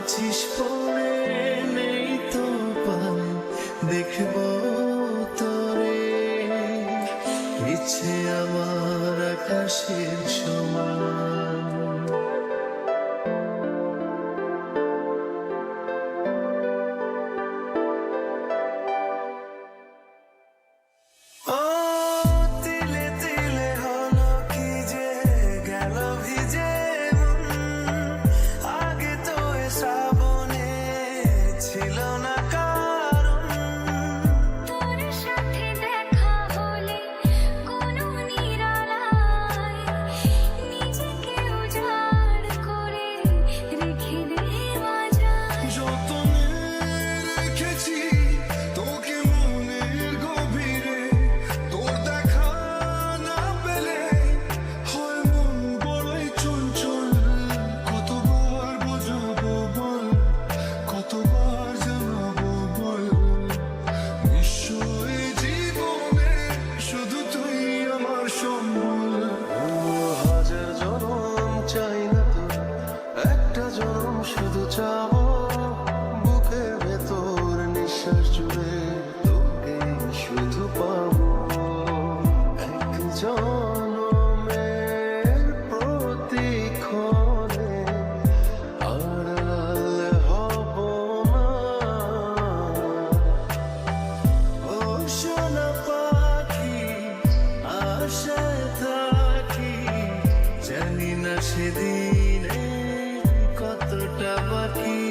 আছিস পরে নেই তো পাই দেখব তোরে। ইচ্ছে আমার আকাশের ছোঁয়া see. জনমের প্রতীক্ষণে আড়াল হব সেদিনে কতটা বাকি।